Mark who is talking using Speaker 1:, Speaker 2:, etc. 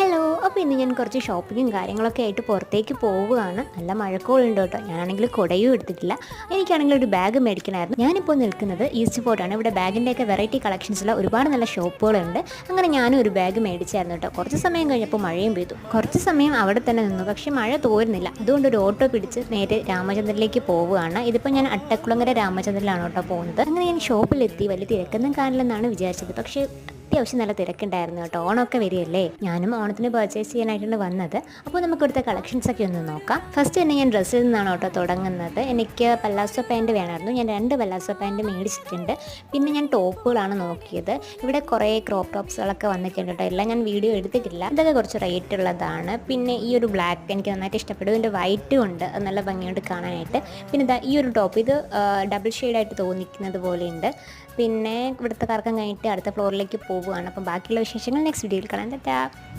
Speaker 1: Hello അപ്പോൾ ഇന്ന് ഞാൻ കുറച്ച് ഷോപ്പിങ്ങും കാര്യങ്ങളൊക്കെ ആയിട്ട് പുറത്തേക്ക് പോവുകയാണ്. നല്ല മഴക്കോളുണ്ട് കേട്ടോ. ഞാനാണെങ്കിൽ കുടയും എടുത്തിട്ടില്ല. എനിക്കാണെങ്കിൽ ഒരു ബാഗ് മേടിക്കണമായിരുന്നു. ഞാനിപ്പോൾ നിൽക്കുന്നത് ഈസ്റ്റ് ഫോർട്ടാണ് ഇവിടെ ബാഗിന്റെയൊക്കെ വെറൈറ്റി കളക്ഷൻസുള്ള ഒരുപാട് നല്ല ഷോപ്പുകളുണ്ട് അങ്ങനെ ഞാനും ഒരു ബാഗ് മേടിച്ചായിരുന്നു കേട്ടോ. കുറച്ച് സമയം കഴിഞ്ഞപ്പോൾ മഴയും പെയ്തു. കുറച്ച് സമയം അവിടെ തന്നെ നിന്നു. പക്ഷേ മഴ തോരുന്നില്ല. അതുകൊണ്ട് ഒരു ഓട്ടോ പിടിച്ച് നേരെ രാമചന്ദ്രനിലേക്ക് പോവുകയാണ്. ഇതിപ്പോൾ ഞാൻ അട്ടക്കുളങ്ങര രാമചന്ദ്രനിലാണ് കേട്ടോ പോകുന്നത്. അങ്ങനെ ഞാൻ ഷോപ്പിലെത്തി വലിയ തിരക്കൊന്നും കാണില്ലെന്നാണ് വിചാരിച്ചത്. പക്ഷേ അത്യാവശ്യം നല്ല തിരക്കുണ്ടായിരുന്നു കേട്ടോ. ഓണമൊക്കെ വരികയല്ലേ? ഞാനും ഓണത്തിന് പർച്ചേസ് ചെയ്യാനായിട്ടാണ് വന്നത്. അപ്പോൾ നമുക്ക് ഇവിടുത്തെ കളക്ഷൻസ് ഒക്കെ ഒന്ന് നോക്കാം. ഫസ്റ്റ് തന്നെ ഞാൻ ഡ്രസ്സിൽ നിന്നാണ് കേട്ടോ തുടങ്ങുന്നത്. എനിക്ക് പല്ലാസോ പാന്റ് വേണമായിരുന്നു. ഞാൻ രണ്ട് പല്ലാസോ പാന്റ് മേടിച്ചിട്ടുണ്ട്. പിന്നെ ഞാൻ ടോപ്പുകളാണ് നോക്കിയത്. ഇവിടെ കുറേ ക്രോപ്പ് ടോപ്സുകളൊക്കെ വന്നിട്ടുണ്ട് കേട്ടോ. എല്ലാം ഞാൻ വീഡിയോ എടുത്തിട്ടില്ല. ഇതൊക്കെ കുറച്ച് റേറ്റ് ഉള്ളതാണ്. പിന്നെ ഈ ഒരു ബ്ലാക്ക് എനിക്ക് നന്നായിട്ട് ഇഷ്ടപ്പെട്ടു. ഇതിന്റെ വൈറ്റും ഉണ്ട്. നല്ല ഭംഗിയുണ്ട് കാണാനായിട്ട്. പിന്നെ ഇതാ ഈ ഒരു ടോപ്പ് ഇത് ഡബിൾ ഷെയ്ഡായിട്ട് തോന്നിക്കുന്നത് പോലെയുണ്ട്. പിന്നെ ഇവിടുത്തെ കറക്കം കഴിഞ്ഞിട്ട് അടുത്ത ഫ്ലോറിലേക്ക് പോവുകയാണ്. അപ്പം ബാക്കിയുള്ള വിശേഷങ്ങൾ നെക്സ്റ്റ് വീഡിയോയിൽ കാണാൻ പറ്റാം